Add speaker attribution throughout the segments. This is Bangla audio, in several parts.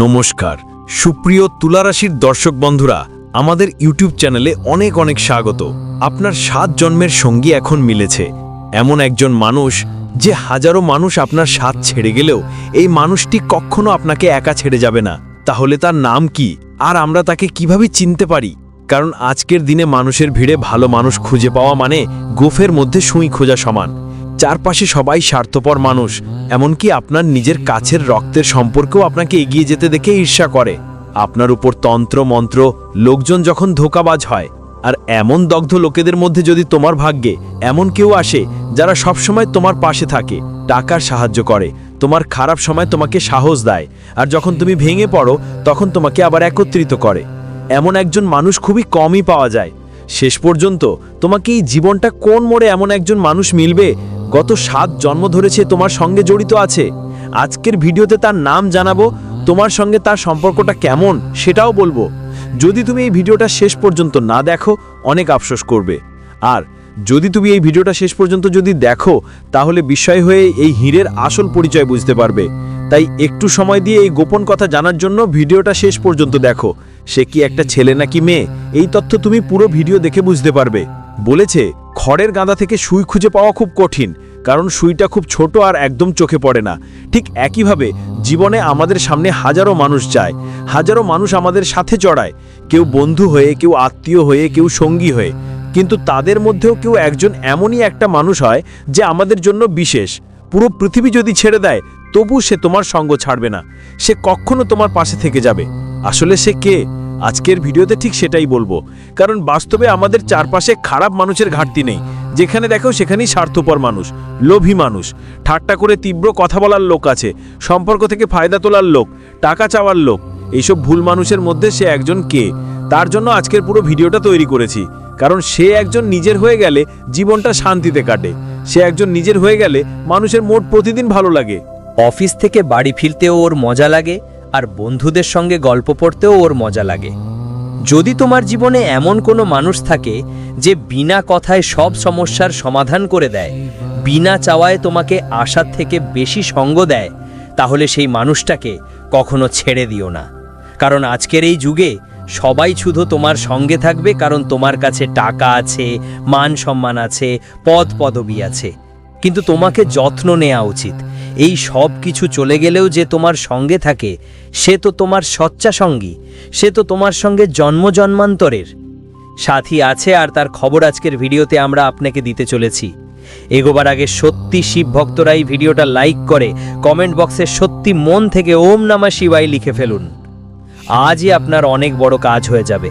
Speaker 1: নমস্কার। সুপ্রিয় তুলারাশির দর্শক বন্ধুরা, আমাদের ইউটিউব চ্যানেলে অনেক অনেক স্বাগত। আপনার সাত জন্মের সঙ্গী এখন মিলেছে। এমন একজন মানুষ যে হাজারো মানুষ আপনার সাথ ছেড়ে গেলেও এই মানুষটি কখনো আপনাকে একা ছেড়ে যাবে না। তাহলে তার নাম কি? আর আমরা তাকে কীভাবে চিনতে পারি? কারণ আজকের দিনে মানুষের ভিড়ে ভালো মানুষ খুঁজে পাওয়া মানে গোফের মধ্যে সুই খোঁজা সমান। চারপাশে সবাই স্বার্থপর মানুষ, এমনকি আপনার নিজের কাছের রক্তের সম্পর্কেও আপনাকে এগিয়ে যেতে দেখে ঈর্ষা করে। আপনার উপর তন্ত্র, মন্ত্র, লোকজন যখন ধোকাবাজ হয়, আর এমন দগ্ধ লোকেদের মধ্যে যদি তোমার ভাগ্যে এমন কেউ আসে, যারা সবসময় তোমার পাশে থাকে টাকার সাহায্য করে, তোমার খারাপ সময় তোমাকে সাহস দেয়, আর যখন তুমি ভেঙে পড়ো, তখন তোমাকে আবার একত্রিত করে। এমন একজন মানুষ খুবই কমই পাওয়া যায়। শেষ পর্যন্ত তোমাকে এই জীবনটা কোন মোড়ে এমন একজন মানুষ মিলবে গত সাত জন্ম ধরেছে তোমার সঙ্গে জড়িত আছে। আজকের ভিডিওতে তার নাম জানাব, তোমার সঙ্গে তার সম্পর্কটা কেমন সেটাও বলব। যদি তুমি এই ভিডিওটা শেষ পর্যন্ত না দেখো, অনেক আফসোস করবে। আর যদি তুমি এই ভিডিওটা শেষ পর্যন্ত যদি দেখো, তাহলে বিস্ময় হয়ে এই হীরের আসল পরিচয় বুঝতে পারবে। তাই একটু সময় দিয়ে এই গোপন কথা জানার জন্য ভিডিওটা শেষ পর্যন্ত দেখো। সে কি একটা ছেলে নাকি মেয়ে? এই তথ্য তুমি পুরো ভিডিও দেখে বুঝতে পারবে। বলেছে খড়ের গাঁদা থেকে সুই খুঁজে পাওয়া খুব কঠিন, কারণ সুইটা খুব ছোট আর একদম চোখে পড়ে না। ঠিক একইভাবে জীবনে আমাদের সামনে হাজারো মানুষ যায়, হাজারো মানুষ আমাদের সাথে চড়ায়, কেউ বন্ধু হয়ে, কেউ আত্মীয় হয়ে, কেউ সঙ্গী হয়ে। কিন্তু তাদের মধ্যেও কেউ একজন এমনই একটা মানুষ হয় যে আমাদের জন্য বিশেষ। পুরো পৃথিবী যদি ছেড়ে দেয়, তবু সে তোমার সঙ্গ ছাড়বে না। সে কখনো তোমার পাশে থেকে যাবে। আসলে সে কে? আজকের ভিডিওতে ঠিক সেটাই বলব। কারণ বাস্তবে আমাদের চারপাশে খারাপ মানুষের ঘাটতি নেই। যেখানে দেখো সেখানেই স্বার্থপর মানুষ, লোভী মানুষ। ঠাট্টা করে তীব্র কথা বলার লোক আছে, সম্পর্ক থেকে ফায়দা তোলার লোক, টাকা চাওয়ার লোক। এইসব ভুল মানুষের মধ্যে সে একজন কে? তার জন্য আজকের পুরো ভিডিওটা তৈরি করেছি। কারণ সে একজন নিজের হয়ে গেলে জীবনটা শান্তিতে কাটে। সে একজন নিজের হয়ে গেলে মানুষের মোট প্রতিদিন ভালো লাগে।
Speaker 2: অফিস থেকে বাড়ি ফিরতেও ওর মজা লাগে আর বন্ধুদের সঙ্গে গল্প পড়তেও ওর মজা লাগে। যদি তোমার জীবনে এমন কোনো মানুষ থাকে, যে বিনা কথায় সব সমস্যার সমাধান করে দেয়, বিনা চাওয়ায় তোমাকে আশার থেকে বেশি সঙ্গ দেয়, তাহলে সেই মানুষটাকে কখনো ছেড়ে দিও না। কারণ আজকের এই যুগে সবাই শুধু তোমার সঙ্গে থাকবে কারণ তোমার কাছে টাকা আছে, মান সম্মান আছে, পদ পদবি আছে। কিন্তু তোমাকে যত্ন নেওয়া উচিত। এই সব কিছু চলে গেলেও যে তোমার সঙ্গে থাকে, সে তো তোমার সচ্চা সঙ্গী, সে তো তোমার সঙ্গে জন্ম জন্মান্তরের। সাথী আছে আর তার খবর আজকের ভিডিওতে আমরা আপনাকে দিতে চলেছি। এগোবার আগে সত্যি শিব ভক্তরা এই ভিডিওটা লাইক করে, কমেন্ট বক্সে সত্যি মন থেকে ওম নামা শিবাই লিখে ফেলুন। আজই আপনার অনেক বড় কাজ হয়ে যাবে।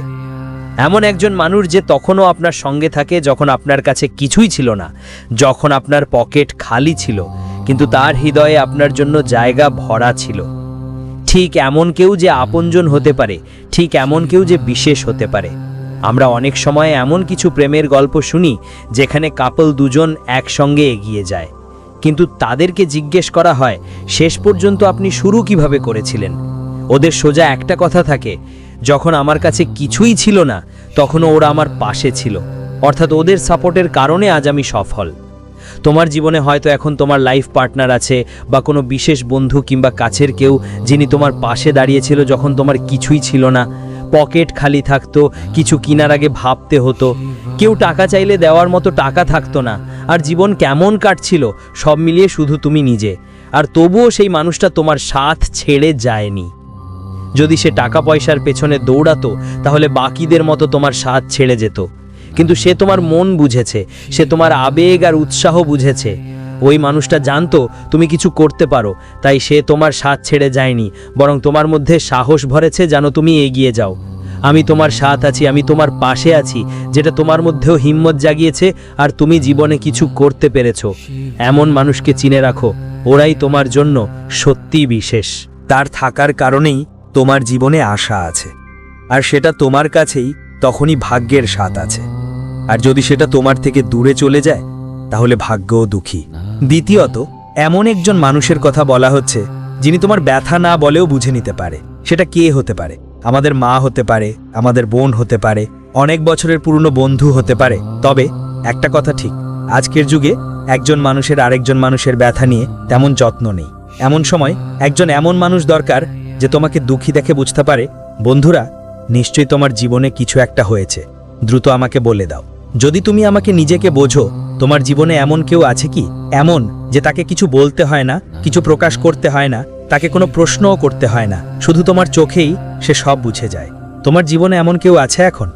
Speaker 2: এমন একজন মানুষ যে তখনও আপনার সঙ্গে থাকে যখন আপনার কাছে কিছুই ছিল না, যখন আপনার পকেট খালি ছিল কিন্তু তার হৃদয়ে আপনার জন্য জায়গা ভরা ছিল। ঠিক এমন কেউ যে আপনজন হতে পারে, ঠিক এমন কেউ যে বিশেষ হতে পারে। আমরা অনেক সময় এমন কিছু প্রেমের গল্প শুনি, যেখানে কাপল দুজন একসঙ্গে এগিয়ে যায়। কিন্তু তাদেরকে জিজ্ঞেস করা হয়, শেষ পর্যন্ত আপনি শুরু কীভাবে করেছিলেন? ওদের সোজা একটা কথা থাকে, যখন আমার কাছে কিছুই ছিল না, তখনও ওরা আমার পাশে ছিল। অর্থাৎ ওদের সাপোর্টের কারণে আজ আমি সফল। তোমার জীবনে হয়তো এখন তোমার লাইফ পার্টনার আছে বা কোনো বিশেষ বন্ধু কিংবা কাছের কেউ যিনি তোমার পাশে দাঁড়িয়েছিল যখন তোমার কিছুই ছিল না। পকেট খালি থাকতো, কিছু কিনার আগে ভাবতে হতো। কেউ টাকা চাইলে দেওয়ার মতো টাকা থাকতো না। আর জীবন কেমন কাটছিল, সব মিলিয়ে শুধু তুমি নিজে। আর তবুও সেই মানুষটা তোমার সাথ ছেড়ে যায়নি। যদি সে টাকা পয়সার পেছনে দৌড়াতো, তাহলে বাকিদের মতো তোমার সাথ ছেড়ে যেত। কিন্তু সে তোমার মন বুঝেছে, সে তোমার আবেগ আর উৎসাহ বুঝেছে। ওই মানুষটা জানতো, তুমি কিছু করতে পারো, তাই সে তোমার সাথ ছেড়ে যায়নি, বরং তোমার মধ্যে সাহস ভরেছে যেন তুমি এগিয়ে যাও। আমি তোমার সাথ আছি, আমি তোমার পাশে আছি, যেটা তোমার মধ্যেও হিম্মত জাগিয়েছে আর তুমি জীবনে কিছু করতে পেরেছ। এমন মানুষকে চিনে রাখো, ওরাই তোমার জন্য সত্যিই বিশেষ।
Speaker 3: তার থাকার কারণেই তোমার জীবনে আশা আছে, আর সেটা তোমার কাছেই তখনই ভাগ্যের স্বাদ আছে। আর যদি সেটা তোমার থেকে দূরে চলে যায়, তাহলে ভাগ্যও দুঃখী। দ্বিতীয়ত, এমন একজন মানুষের কথা বলা হচ্ছে, যিনি তোমার ব্যথা না বলেও বুঝে নিতে পারে। সেটা কে হতে পারে? আমাদের মা হতে পারে, আমাদের বোন হতে পারে, অনেক বছরের পুরনো বন্ধু হতে পারে। তবে, একটা কথা ঠিক, আজকের যুগে একজন মানুষের আরেকজন মানুষের ব্যথা নিয়ে তেমন যত্ন নেই। এমন সময়, একজন এমন মানুষ দরকার যে তোমাকে দুঃখী দেখে বুঝতে পারে, বন্ধুরা, নিশ্চয়ই তোমার জীবনে কিছু একটা হয়েছে, দ্রুত আমাকে বলে দাও। যদি তুমি আমাকে নিজেকে বোঝো, তোমার জীবনে এমন কেউ আছে কি? এমন, যে তাকে কিছু বলতে হয় না, কিছু প্রকাশ করতে হয় না, তাকে কোনো প্রশ্নও করতে হয় না। শুধু তোমার চোখেই সে সব বুঝে যায়। তোমার জীবনে এমন কেউ আছে এখন?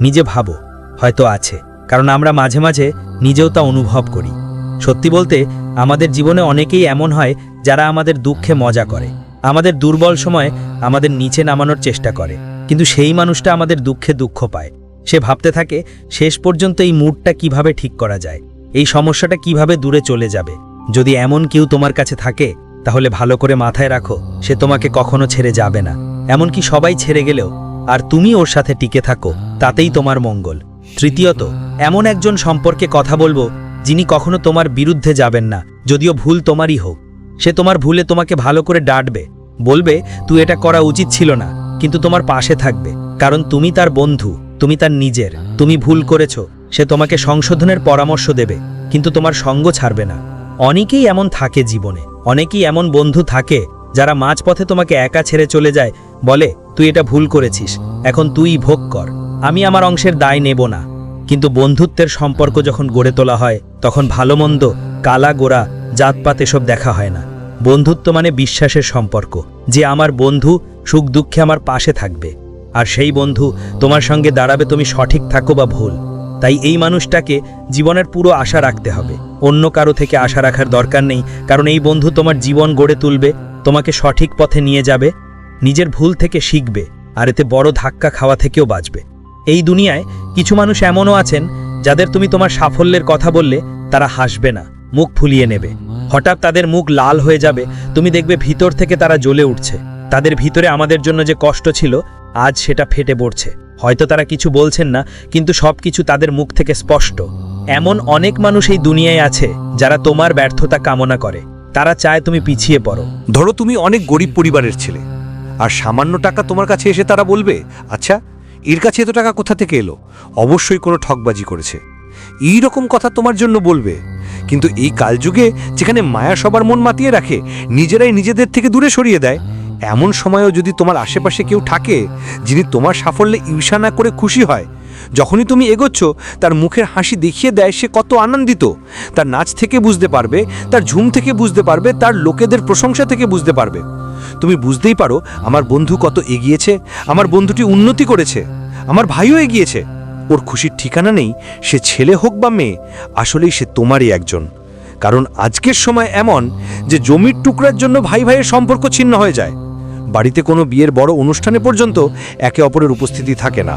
Speaker 3: নিজে ভাবো, হয়তো আছে। কারণ আমরা মাঝে মাঝে নিজেও তা অনুভব করি। সত্যি বলতে, আমাদের জীবনে অনেকেই এমন হয়, যারা আমাদের দুঃখে মজা করে। আমাদের দুর্বল সময় আমাদের নিচে নামানোর চেষ্টা করে। কিন্তু সেই মানুষটা আমাদের দুঃখে দুঃখ পায়। সে ভাবতে থাকে, শেষ পর্যন্ত এই মুডটা কীভাবে ঠিক করা যায়? এই সমস্যাটা কীভাবে দূরে চলে যাবে? যদি এমন কেউ তোমার কাছে থাকে, তাহলে ভালো করে মাথায় রাখো, সে তোমাকে কখনো ছেড়ে যাবে না। এমনকি সবাই ছেড়ে গেলেও, আর তুমি ওর সাথে টিকে থাকো, তাতেই তোমার মঙ্গল। তৃতীয়ত, এমন একজন সম্পর্কে কথা বলব, যিনি কখনো তোমার বিরুদ্ধে যাবেন না, যদিও ভুল তোমারই হোক। সে তোমার ভুলে তোমাকে ভালো করে ডাঁটবে, বলবে, তুই এটা করা উচিত ছিল না, কিন্তু তোমার পাশে থাকবে, কারণ তুমি তার বন্ধু। তুমি তার নিজের। তুমি ভুল করেছ। সে তোমাকে সংশোধনের পরামর্শ দেবে, কিন্তু তোমার সঙ্গ ছাড়বে না। অনেকেই এমন থাকে জীবনে। অনেকেই এমন বন্ধু থাকে, যারা মাঝপথে তোমাকে একা ছেড়ে চলে যায়, বলে, তুই এটা ভুল করেছিস। এখন তুই ভোগ কর। আমি আমার অংশের দায় নেব না। কিন্তু বন্ধুত্বের সম্পর্ক যখন গড়ে তোলা হয়, তখন ভালো মন্দ কালা গোড়া জাতপাত এসব দেখা হয় না। বন্ধুত্ব মানে বিশ্বাসের সম্পর্ক। যে আমার বন্ধু, সুখ দুঃখে আমার পাশে থাকবে। আর সেই বন্ধু তোমার সঙ্গে দাঁড়াবে, তুমি সঠিক থাকো বা ভুল। তাই এই মানুষটাকে জীবনের পুরো আশা রাখতে হবে। অন্য কারও থেকে আশা রাখার দরকার নেই, কারণ এই বন্ধু তোমার জীবন গড়ে তুলবে, তোমাকে সঠিক পথে নিয়ে যাবে, নিজের ভুল থেকে শিখবে, আর এতে বড় ধাক্কা খাওয়া থেকেও বাঁচবে। এই দুনিয়ায় কিছু মানুষ এমনও আছেন, যাদের তুমি তোমার সাফল্যের কথা বললে তারা হাসবে না, মুখ ফুলিয়ে নেবে। হঠাৎ তাদের মুখ লাল হয়ে যাবে, তুমি দেখবে ভিতর থেকে তারা জ্বলে উঠছে। তাদের ভিতরে আমাদের জন্য যে কষ্ট ছিল আজ সেটা ফেটে পড়ছে। হয়তো তারা কিছু বলছেন না, কিন্তু সবকিছু তাদের মুখ থেকে স্পষ্ট। এমন অনেক মানুষ এই দুনিয়ায় আছে, যারা তোমার ব্যর্থতা কামনা করে। তারা চায় তুমি পিছিয়ে পড়ো।
Speaker 1: ধরো তুমি অনেক গরিব পরিবারের ছেলে। আর সামান্য টাকা তোমার কাছে এসে তারা বলবে আচ্ছা এর কাছে এত টাকা কোথা থেকে এলো? অবশ্যই কোনো ঠকবাজি করেছে। এই রকম কথা তোমার জন্য বলবে। কিন্তু এই কালযুগে, যেখানে মায়া সবার মন মাতিয়ে রাখে, নিজেরাই নিজেদের থেকে দূরে সরিয়ে দেয় এমন সময়ও যদি তোমার আশেপাশে কেউ থাকে, যিনি তোমার সাফল্যে ঈর্ষা না করে খুশি হয়, যখনই তুমি এগোচ্ছ, তার মুখের হাসি দেখিয়ে দেয় সে কত আনন্দিত। তার নাচ থেকে বুঝতে পারবে, তার ঝুম থেকে বুঝতে পারবে, তার লোকেদের প্রশংসা থেকে বুঝতে পারবে। তুমি বুঝতেই পারো, আমার বন্ধু কত এগিয়েছে, আমার বন্ধুটি উন্নতি করেছে, আমার ভাইও এগিয়েছে। ওর খুশির ঠিকানা নেই, সে ছেলে হোক বা মেয়ে, আসলেই সে তোমারই একজন। কারণ আজকের সময় এমন যে জমির টুকরার জন্য ভাই ভাইয়ের সম্পর্ক ছিন্ন হয়ে যায়। বাড়িতে কোনো বিয়ের বড় অনুষ্ঠানে পর্যন্ত একে অপরের উপস্থিতি থাকে না।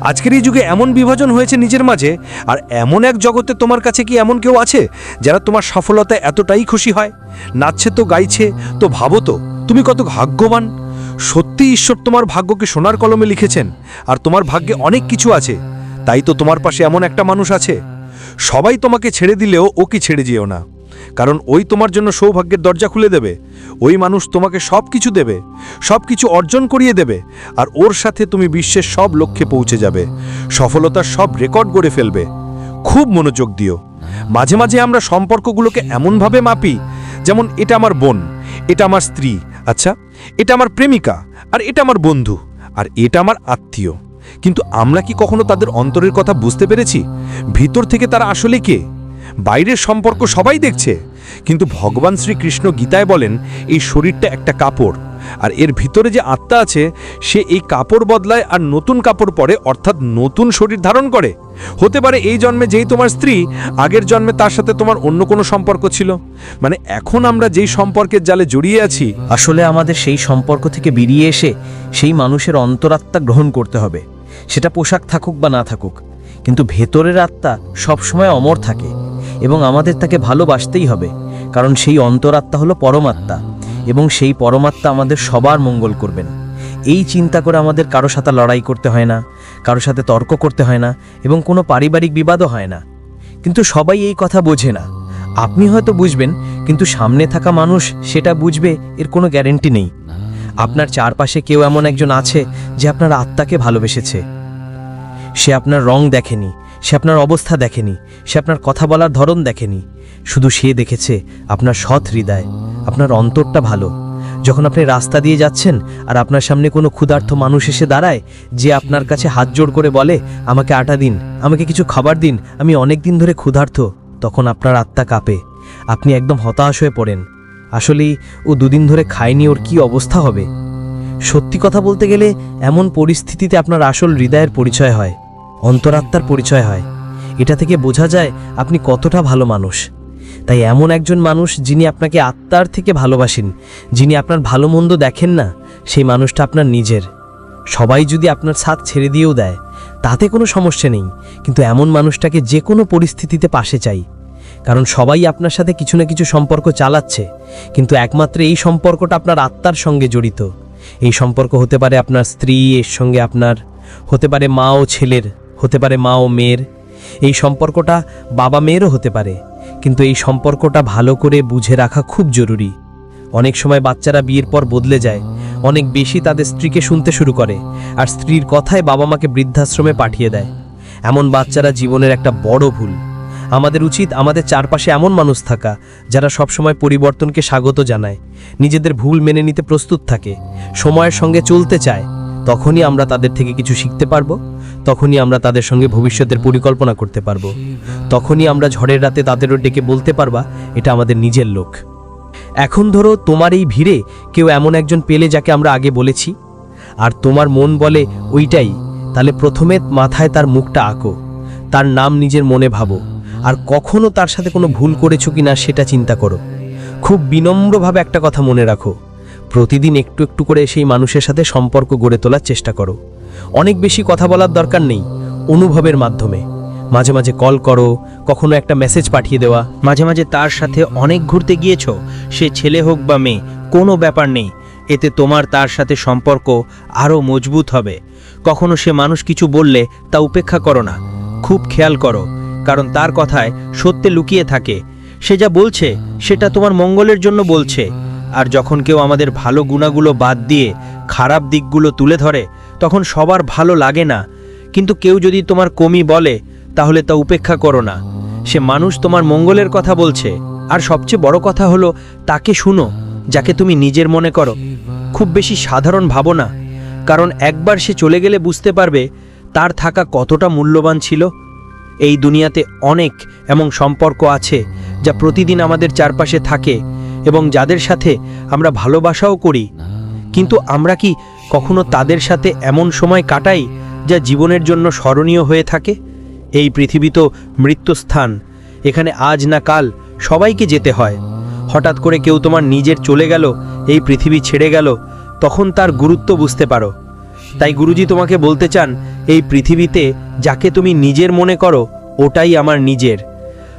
Speaker 1: আজকের এই যুগে এমন বিভাজন হয়েছে নিজের মাঝে, আর এমন এক জগতে তোমার কাছে কি এমন কেউ আছে যারা তোমার সফলতায় এতটাই খুশি হয়? নাচছে তো, গাইছে তো, ভাবো তো, তুমি কত ভাগ্যবান? সত্যি ঈশ্বর তোমার ভাগ্যকে সোনার কলমে লিখেছেন, আর তোমার ভাগ্যে অনেক কিছু আছে, তাই তো তোমার পাশে এমন একটা মানুষ আছে। সবাই তোমাকে ছেড়ে দিলেও ও কি ছেড়ে যেও না। কারণ ওই তোমার জন্য সৌভাগ্যের দরজা খুলে দেবে। ওই মানুষ তোমাকে সব কিছু দেবে সব কিছু অর্জন করিয়ে দেবে, আর ওর সাথে তুমি বিশ্বের সব লক্ষ্যে পৌঁছে যাবে, সফলতার সব রেকর্ড গড়ে ফেলবে। খুব মনোযোগ দিও। মাঝে মাঝে আমরা সম্পর্কগুলোকে এমনভাবে মাপি, যেমন এটা আমার বোন, এটা আমার স্ত্রী আচ্ছা এটা আমার প্রেমিকা, আর এটা আমার বন্ধু, আর এটা আমার আত্মীয়। কিন্তু আমরা কি কখনো তাদের অন্তরের কথা বুঝতে পেরেছি? ভিতর থেকে তারা আসলে কে? বাইরের সম্পর্ক সবাই দেখছে। কিন্তু ভগবান শ্রীকৃষ্ণ গীতায় বলেন, এই শরীরটা একটা কাপড়। আর এর ভিতরে যে আত্মা আছে, সে এই কাপড় বদলায় আর নতুন কাপড় পরে, অর্থাৎ নতুন শরীর ধারণ করে। হতে পারে এই জন্মে যেই তোমার স্ত্রী, আগের জন্মে তার সাথে তোমার অন্য কোনো সম্পর্ক ছিল। মানে এখন আমরা যেই সম্পর্কের জালে জড়িয়ে আছি,
Speaker 2: আসলে আমাদের সেই সম্পর্ক থেকে বেরিয়ে এসে সেই মানুষের অন্তরাত্মা গ্রহণ করতে হবে। সেটা পোশাক থাকুক বা না থাকুক, কিন্তু ভেতরের আত্মা সবসময় অমর থাকে। এবং আমাদের তাকে ভালোবাসতেই হবে, কারণ সেই অন্তরাত্মা হলো পরমাত্মা, এবং সেই পরমাত্মা আমাদের সবার মঙ্গল করবেন। এই চিন্তা করে আমাদের কারও সাথে লড়াই করতে হয় না, কারও সাথে তর্ক করতে হয় না, এবং কোনো পারিবারিক বিবাদও হয় না। কিন্তু সবাই এই কথা বোঝে না। আপনি হয়তো বুঝবেন, কিন্তু সামনে থাকা মানুষ সেটা বুঝবে, এর কোনো গ্যারেন্টি নেই। আপনার চারপাশে কেউ এমন একজন আছে, যে আপনার আত্মাকে ভালোবেসেছে। সে আপনার রং দেখেনি সে আপনার অবস্থা দেখেনি, সে আপনার কথা বলার ধরন দেখেনি। শুধু সে দেখেছে আপনার সৎ হৃদয়, আপনার অন্তরটা ভালো। যখন আপনি রাস্তা দিয়ে যাচ্ছেন আর আপনার সামনে কোনো ক্ষুধার্ত মানুষ এসে দাঁড়ায়, যে আপনার কাছে হাত জোড় করে বলে, আমাকে আটা দিন, আমাকে কিছু খাবার দিন, আমি অনেক দিন ধরে ক্ষুধার্ত, তখন আপনার আত্মা কাঁপে। আপনি একদম হতাশ হয়ে পড়েন। আসলেই ও দুদিন ধরে খায়নি, ওর কি অবস্থা হবে? সত্যি কথা বলতে গেলে এমন পরিস্থিতিতে আপনার আসল হৃদয়ের পরিচয় হয়। অন্তরাত্মার পরিচয় হয়। এটা থেকে বোঝা যায় আপনি কতটা ভালো মানুষ। তাই এমন একজন মানুষ যিনি আপনাকে আত্মার থেকে ভালোবাসেন, যিনি আপনার ভালো মন্দ দেখেন না, সেই মানুষটা আপনার নিজের। সবাই যদি আপনার সাথ ছেড়ে দিয়েও দেয়, তাতে কোনো সমস্যা নেই, কিন্তু এমন মানুষটাকে যে কোনো পরিস্থিতিতে পাশে চাই। কারণ সবাই আপনার সাথে কিছু না কিছু সম্পর্ক চালাচ্ছে, কিন্তু একমাত্র এই সম্পর্কটা আপনার আত্মার সঙ্গে জড়িত। এই সম্পর্ক হতে পারে আপনার স্ত্রী, এর সঙ্গে আপনার, হতে পারে মা ও ছেলের। হতে পারে মা ও মেয়ের। এই সম্পর্কটা বাবা মেয়েরও হতে পারে, কিন্তু এই সম্পর্কটা ভালো করে বুঝে রাখা খুব জরুরি। অনেক সময় বাচ্চারা বিয়ের পর বদলে যায়, অনেক বেশি তাদের স্ত্রীকে শুনতে শুরু করে, আর স্ত্রীর কথায় বাবা মাকে বৃদ্ধাশ্রমে পাঠিয়ে দেয়। এমন বাচ্চারা জীবনের একটা বড় ভুল। আমাদের উচিত আমাদের চারপাশে এমন মানুষ থাকা, যারা সবসময় পরিবর্তনকে স্বাগত জানায়, নিজেদের ভুল মেনে নিতে প্রস্তুত থাকে, সময়ের সঙ্গে চলতে চায়, তখনই আমরা তাদের থেকে কিছু শিখতে পারব। তখনই আমরা তাদের সঙ্গে ভবিষ্যতের পরিকল্পনা করতে পারব। তখনই আমরা ঝড়ের রাতে তাদেরও ডেকে বলতে পারবা, এটা আমাদের নিজের লোক। এখন ধরো তোমার এই ভিড়ে কেউ এমন একজন পেলে যাকে আমরা আগে বলেছি। আর তোমার মন বলে ওইটাই, তাহলে প্রথমে মাথায় তার মুখটা আঁকো। তার নাম নিজের মনে ভাবো। আর কখনো তার সাথে কোনো ভুল করেছ কিনা সেটা চিন্তা করো। খুব বিনম্রভাবে একটা কথা মনে রাখো। প্রতিদিন একটু একটু করে সেই মানুষের সাথে সম্পর্ক গড়ে তোলার চেষ্টা করো। অনেক বেশি কথা বলার দরকার নেই অনুভবের মাধ্যমে। মাঝে মাঝে কল করো, কখনো একটা মেসেজ পাঠিয়ে দেওয়া।
Speaker 1: মাঝে মাঝে তার সাথে অনেক ঘুরতে গিয়েছো, সে ছেলে হোক বা মেয়ে, কোনো ব্যাপার নেই। এতে তোমার তার সাথে সম্পর্ক আরও মজবুত হবে। কখনো সে মানুষ কিছু বললে তা উপেক্ষা করো না। খুব খেয়াল করো, কারণ তার কথায় সত্যে লুকিয়ে থাকে। সে যা বলছে, সেটা তোমার মঙ্গলের জন্য বলছে। আর যখন কেউ আমাদের ভালো গুণাগুলো বাদ দিয়ে খারাপ দিকগুলো তুলে ধরে তখন সবার ভালো লাগে না। কিন্তু কেউ যদি তোমার কমি বলে, তাহলে তা উপেক্ষা করো না। সে মানুষ তোমার মঙ্গলের কথা বলছে। আর সবচেয়ে বড় কথা হলো, তাকে শুনো, যাকে তুমি নিজের মনে করো। খুব বেশি সাধারণ ভাবো না। কারণ একবার সে চলে গেলে বুঝতে পারবে, তার থাকা কতটা মূল্যবান ছিল। এই দুনিয়াতে অনেক এমন সম্পর্ক আছে, যা প্রতিদিন আমাদের চারপাশে থাকে এবং যাদের সাথে আমরা ভালোবাসাও করি। কিন্তু আমরা কি কখনো তাদের সাথে এমন সময় কাটাই যা জীবনের জন্য স্মরণীয় হয়ে থাকে? এই পৃথিবী তো মৃত্যুস্থান। এখানে আজ না কাল সবাইকে যেতে হয়। হঠাৎ করে কেউ তোমার নিজের চলে গেল, এই পৃথিবী ছেড়ে গেল, তখন তার গুরুত্ব বুঝতে পারো। তাই গুরুজি তোমাকে বলতে চান, এই পৃথিবীতে যাকে তুমি নিজের মনে করো, ওটাই আমার নিজের।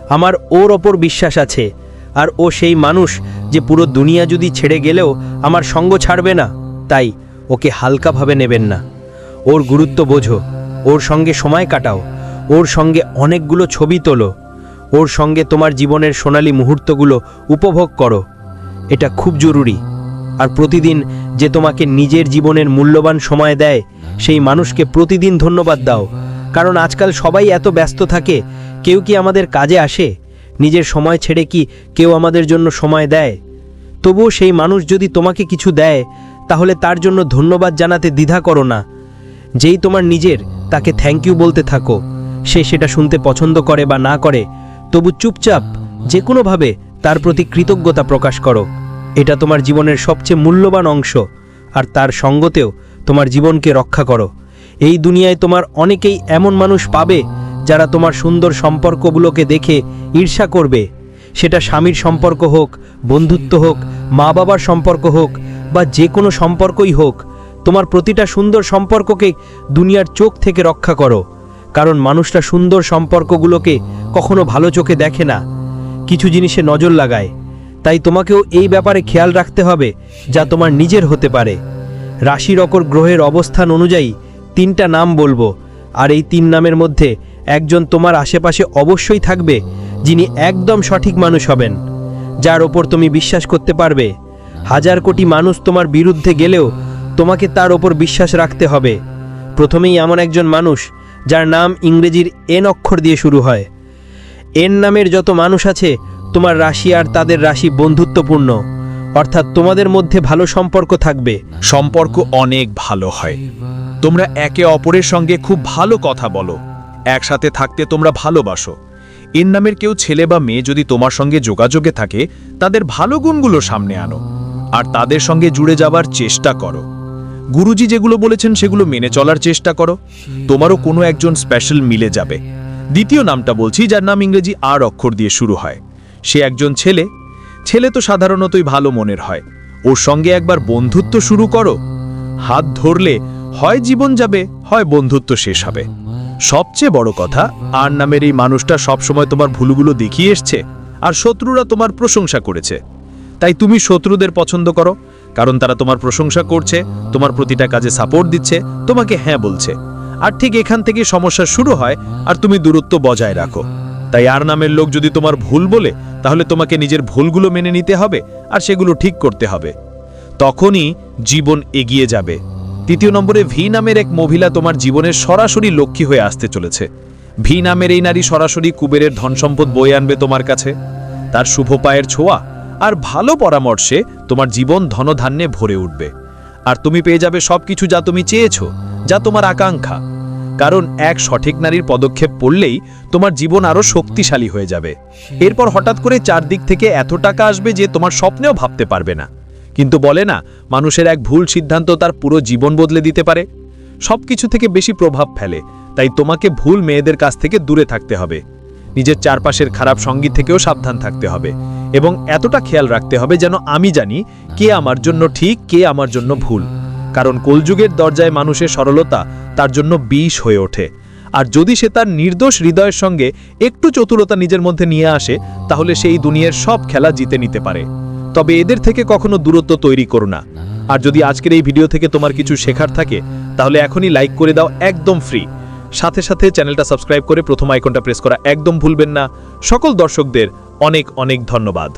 Speaker 1: আমার ওর ওপর বিশ্বাস আছে, আর ও সেই মানুষ যে পুরো দুনিয়া যদি ছেড়ে গেলেও আমার সঙ্গ ছাড়বে না। তাই ওকে হালকাভাবে নেবেন না। ওর গুরুত্ব বোঝো, ওর সঙ্গে সময় কাটাও, ওর সঙ্গে অনেকগুলো ছবি তোলো, ওর সঙ্গে তোমার জীবনের সোনালী মুহূর্তগুলো উপভোগ করো। এটা খুব জরুরি। আর প্রতিদিন যে তোমাকে নিজের জীবনের মূল্যবান সময় দেয়, সেই মানুষকে প্রতিদিন ধন্যবাদ দাও। কারণ আজকাল সবাই এত ব্যস্ত থাকে, কেউ কি আমাদের কাজে আসে? নিজের সময় ছেড়ে কি কেউ আমাদের জন্য সময় দেয়? তবুও সেই মানুষ যদি তোমাকে কিছু দেয় তাহলে তার জন্য ধন্যবাদ জানাতে দ্বিধা করো না। যেই তোমার নিজের, তাকে থ্যাংক ইউ বলতে থাকো। সে সেটা শুনতে পছন্দ করে বা না করে, তবু চুপচাপ যে কোনোভাবে তার প্রতি কৃতজ্ঞতা প্রকাশ করো। এটা তোমার জীবনের সবচেয়ে মূল্যবান অংশ, আর তার সঙ্গতেও তোমার জীবনকে রক্ষা করো। এই দুনিয়ায় তোমার অনেকেই এমন মানুষ পাবে, যারা তোমার সুন্দর সম্পর্কগুলোকে দেখে ঈর্ষা করবে। সেটা স্বামীর সম্পর্ক হোক, বন্ধুত্ব হোক মা বাবার সম্পর্ক হোক বা যে কোনো সম্পর্কই হোক, তোমার প্রতিটা সুন্দর সম্পর্ককে দুনিয়ার চোখ থেকে রক্ষা করো। কারণ মানুষটা সুন্দর সম্পর্কগুলোকে কখনো ভালো চোখে দেখে না। কিছু জিনিসে নজর লাগায়। তাই তোমাকেও এই ব্যাপারে খেয়াল রাখতে হবে, যা তোমার নিজের হতে পারে। রাশির অকর গ্রহের অবস্থান অনুযায়ী তিনটা নাম বলব, আর এই তিন নামের মধ্যে একজন তোমার আশেপাশে অবশ্যই থাকবে, যিনি একদম সঠিক মানুষ হবেন, যার ওপর তুমি বিশ্বাস করতে পারবে। হাজার কোটি মানুষ তোমার বিরুদ্ধে গেলেও তোমাকে তার ওপর বিশ্বাস রাখতে হবে। প্রথমেই এমন একজন মানুষ, যার নাম ইংরেজির এন অক্ষর দিয়ে শুরু হয়। এন নামের যত মানুষ আছে, তোমার রাশি আর তাদের রাশি বন্ধুত্বপূর্ণ।
Speaker 2: অর্থাৎ তোমাদের মধ্যে ভালো সম্পর্ক থাকবে।
Speaker 1: সম্পর্ক অনেক ভালো হয়। তোমরা একে অপরের সঙ্গে খুব ভালো কথা বলো। একসাথে থাকতে তোমরা ভালোবাসো। এর নামের কেউ ছেলে বা মেয়ে যদি তোমার সঙ্গে যোগাযোগে থাকে, তাদের ভালো গুণগুলো সামনে আনো। আর তাদের সঙ্গে জুড়ে যাবার চেষ্টা করো। গুরুজি যেগুলো বলেছেন সেগুলো মেনে চলার চেষ্টা করো। তোমারও কোনো একজন স্পেশাল মিলে যাবে। দ্বিতীয় নামটা বলছি, যার নাম ইংরেজি আর অক্ষর দিয়ে শুরু হয়। সে একজন ছেলে। ছেলে তো সাধারণতই ভালো মনের হয়। ওর সঙ্গে একবার বন্ধুত্ব শুরু করো। হাত ধরলে হয় জীবন যাবে, হয় বন্ধুত্ব শেষ হবে। সবচেয়ে বড় কথা, আর নামের এই মানুষটা সবসময় তোমার ভুলগুলো দেখিয়ে এসছে, আর শত্রুরা তোমার প্রশংসা করেছে। তাই তুমি শত্রুদের পছন্দ করো, কারণ তারা তোমার প্রশংসা করছে, তোমার প্রতিটা কাজে সাপোর্ট দিচ্ছে, তোমাকে হ্যাঁ বলছে। আর ঠিক এখান থেকে সমস্যা শুরু হয়, আর তুমি দূরত্ব বজায় রাখো। তাই আর নামের লোক যদি তোমার ভুল বলে, তাহলে তোমাকে নিজের ভুলগুলো মেনে নিতে হবে, আর সেগুলো ঠিক করতে হবে। তখনই জীবন এগিয়ে যাবে। তৃতীয় নম্বরে, ভি নামের এক মহিলা তোমার জীবনের সরাসরি লক্ষ্মী হয়ে আসতে চলেছে। ভি নামের এই নারী সরাসরি কুবেরের ধনসম্পদ বয়ে আনবে তোমার কাছে। তার শুভ পায়ের ছোঁয়া আর ভালো পরামর্শে তোমার জীবন ধনধান্যে ভরে উঠবে। আর তুমি পেয়ে যাবে সবকিছু যা তুমি চেয়েছো, যা তোমার আকাঙ্ক্ষা। কারণ এক সঠিক নারীর পদক্ষেপ পড়লেই তোমার জীবন আরও শক্তিশালী হয়ে যাবে। এরপর হঠাৎ করে চারদিক থেকে এত টাকা আসবে যে তোমার স্বপ্নেও ভাবতে পারবে না। কিন্তু বলে না, মানুষের এক ভুল সিদ্ধান্ত তার পুরো জীবন বদলে দিতে পারে। সবকিছু থেকে বেশি প্রভাব ফেলে, তাই তোমাকে ভুল মেয়েদের কাছ থেকে দূরে থাকতে হবে। নিজের চারপাশের খারাপ সংগীত থেকেও সাবধান থাকতে হবে এবং এতটা খেয়াল রাখতে হবে যেন আমি জানি কে আমার জন্য ঠিক, কে আমার জন্য ভুল। কারণ কলযুগের দরজায় মানুষের সরলতা তার জন্য বিষ হয়ে ওঠে। আর যদি সে তার নির্দোষ হৃদয়ের সঙ্গে একটু চতুরতা নিজের মধ্যে নিয়ে আসে, তাহলে সেই দুনিয়ার সব খেলা জিতে নিতে পারে। তবে এদের থেকে কখনো দূরত্ব তৈরি করো না। আর যদি আজকের এই ভিডিও থেকে তোমার কিছু শেখার থাকে, তাহলে এখনই লাইক করে দাও একদম ফ্রি। সাথে সাথে চ্যানেলটা সাবস্ক্রাইব করে প্রথম আইকনটা প্রেস করা একদম ভুলবেন না। সকল দর্শকদের অনেক অনেক ধন্যবাদ।